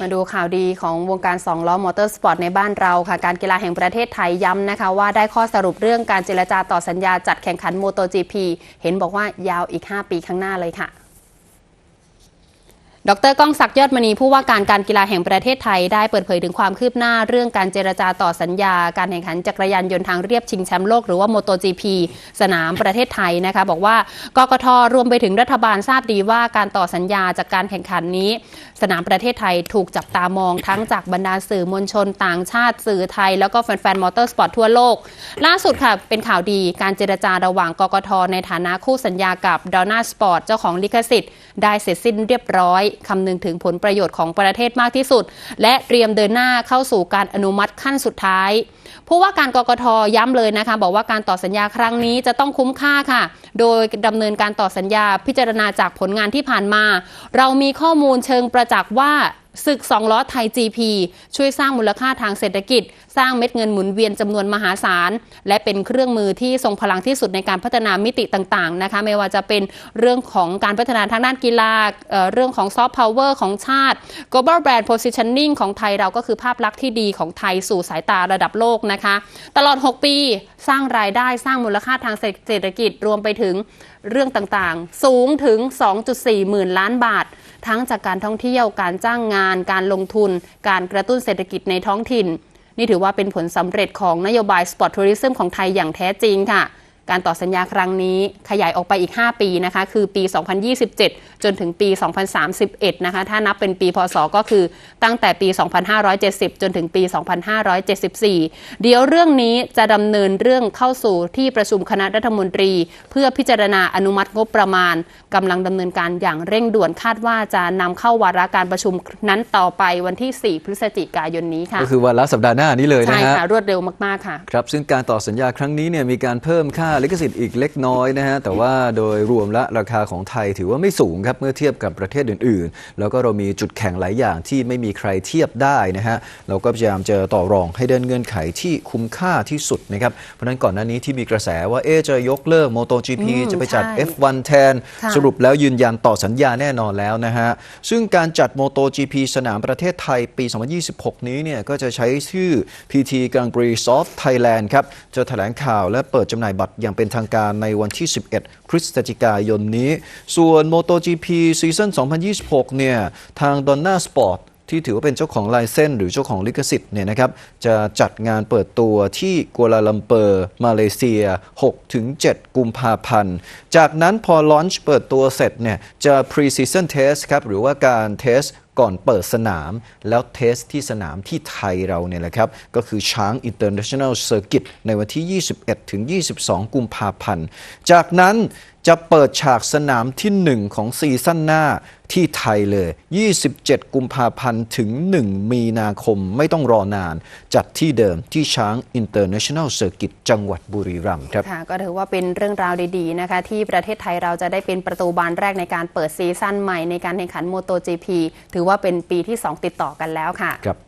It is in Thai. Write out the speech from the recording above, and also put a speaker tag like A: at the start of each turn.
A: มาดูข่าวดีของวงการสองล้อมอเตอร์สปอร์ตในบ้านเราค่ะ การกีฬาแห่งประเทศไทยย้ำนะคะว่าได้ข้อสรุปเรื่องการเจรจาต่อสัญญาจัดแข่งขันโมโตจีพีเห็นบอกว่ายาวอีก 5 ปีข้างหน้าเลยค่ะ ดรก้องศักดิ์ยอดมณีผู้ว่าการการกีฬาแห่งประเทศไทยได้เปิดเผยถึงความคืบหน้าเรื่องการเจรจาต่อสัญญา การแข่งขันจักรยานยนต์ทางเรียบชิงแชมป์โลกหรือว่า MotoGP สนามประเทศไทยนะคะ บอกว่ากกทรวมไปถึงรัฐบาลทราบดีว่าการต่อสัญญาจากการแข่งขันนี้ สนามประเทศไทยถูกจับตามองทั้งจากบรรดาสื่อมวลชนต่างชาติสื่อไทย แล้วก็แฟนๆมอเตอร์สปอร์ตทั่วโลก ล่าสุดค่ะเป็นข่าวดีการเจรจาระหว่างกกทในฐานะคู่สัญญากับดอน่าสปอร์ตเจ้าของลิขสิทธิ์ได้เสร็จสิ้นเรียบร้อยคำนึงถึงผลประโยชน์ของประเทศมากที่สุด และเตรียมเดินหน้าเข้าสู่การอนุมัติขั้นสุดท้ายผู้ว่าการกกทย้ำเลยนะคะ บอกว่าการต่อสัญญาครั้งนี้จะต้องคุ้มค่าค่ะ โดยดำเนินการต่อสัญญาพิจารณาจากผลงานที่ผ่านมา เรามีข้อมูลเชิงประจักษ์ว่า ศึกสองล้อไทย GP ช่วยสร้างมูลค่าทางเศรษฐกิจ สร้างเม็ดเงินหมุนเวียนจำนวนมหาศาล และเป็นเครื่องมือที่ทรงพลังที่สุดในการพัฒนามิติต่างๆนะคะไม่ว่าจะเป็นเรื่องของการพัฒนาทางด้านกีฬาเเรื่องของซอฟต์พาวเวอร์ของชาติ global brand positioning ของไทยเราก็คือภาพลักษณ์ที่ดีของไทยสู่สายตาระดับโลกนะคะ ตลอด 6 ปี สร้างรายได้สร้างมูลค่าทางเศรษฐกิจรวมไปถึงเรื่องต่างๆ สูงถึง 2.4 หมื่นล้านบาท ทั้งจากการท่องเที่ยวการจ้างงาน การลงทุน การกระตุ้นเศรษฐกิจในท้องถิ่น นี่ถือว่าเป็นผลสำเร็จของนโยบายสปอร์ตทัวริซึมของไทยอย่างแท้จริงค่ะ การต่อสัญญาครั้งนี้ขยายออกไปอีก 5 ปีนะคะ คือปี 2027 จนถึงปี 2031 นะคะ ถ้านับเป็นปีพศก็คือตั้งแต่ปี 2570 จนถึงปี 2574 เดี๋ยวเรื่องนี้จะดำเนินเรื่องเข้าสู่ที่ประชุมคณะรัฐมนตรี เพื่อพิจารณาอนุมัติงบประมาณกำลังดำเนินการอย่างเร่งด่วนคาดว่าจะนำเข้าวาระการประชุมนั้นต่อไปวันที่ 4 พฤศจิกายนนี้ค่ะ
B: ก็คือวันละสัปดาห์หน้านี้เลยนะ
A: ใช่
B: ฮะ
A: ค่ะรวดเร็วมากๆค่ะ
B: ครับซึ่งการต่อสัญญาครั้งนี้เนี่ยมีการเพิ่มค่าลิขสิทธิ์อีกเล็กน้อยนะฮะ แต่ว่าโดยรวมและราคาของไทยถือว่าไม่สูงครับ เมื่อเทียบกับประเทศอื่น ๆ แล้วก็เรามีจุดแข็งหลายอย่างที่ไม่มีใครเทียบได้นะฮะ เราก็พยายามจะต่อรองให้เดินเงื่อนไขที่คุ้มค่าที่สุดนะครับ เพราะฉะนั้นก่อนหน้านี้ที่มีกระแสว่าเอ๊ะจะยกเลิก MotoGP
A: อืม
B: จะไปจัด
A: ใช่
B: F1 แทน
A: ค่ะ
B: สรุปแล้วยืนยันต่อสัญญาแน่นอนแล้วนะฮะ ซึ่งการจัด MotoGP สนามประเทศไทยปี 2026 นี้เนี่ยก็จะใช้ชื่อ PT Grand Prix Soft Thailand ครับจะแถลงข่าวและเปิดจำหน่ายบัตรอย่างเป็นทางการในวันที่ 11 พฤศจิกายนนี้ ส่วน MotoGP ซีซั่น 2026 เนี่ย ทาง Donna Sport ที่ถือว่าเป็นเจ้าของลายเส้นหรือเจ้าของลิขสิทธิ์เนี่ยนะครับจะจัดงานเปิดตัวที่กัวลาลัมเปอร์ มาเลเซีย 6-7 กุมภาพันธ์ จากนั้นพอลอนช์เปิดตัวเสร็จเนี่ยจะ Pre-Season Test ครับหรือว่าการเทส ก่อนเปิดสนาม แล้วเทสที่สนามที่ไทยเราเนี่ยแหละครับ ก็คือช้าง International Circuit ในวันที่ 21 ถึง 22 กุมภาพันธ์ จากนั้นจะเปิดฉากสนามที่ 1 ของซีซั่นหน้าที่ไทยเลย 27 กุมภาพันธ์ถึง 1 มีนาคมไม่ต้องรอนาน จัดที่เดิมที่ช้าง International Circuit จังหวัดบุรีรัมย์ครับ
A: ก็ถือว่าเป็นเรื่องราวดีๆนะคะ ที่ประเทศไทยเราจะได้เป็นประตูบานแรกในการเปิดซีซั่นใหม่ในการแข่งขันโมโต GP ถือว่าเป็นปีที่ 2 ติดต่อกันแล้วค่ะ
B: ครับ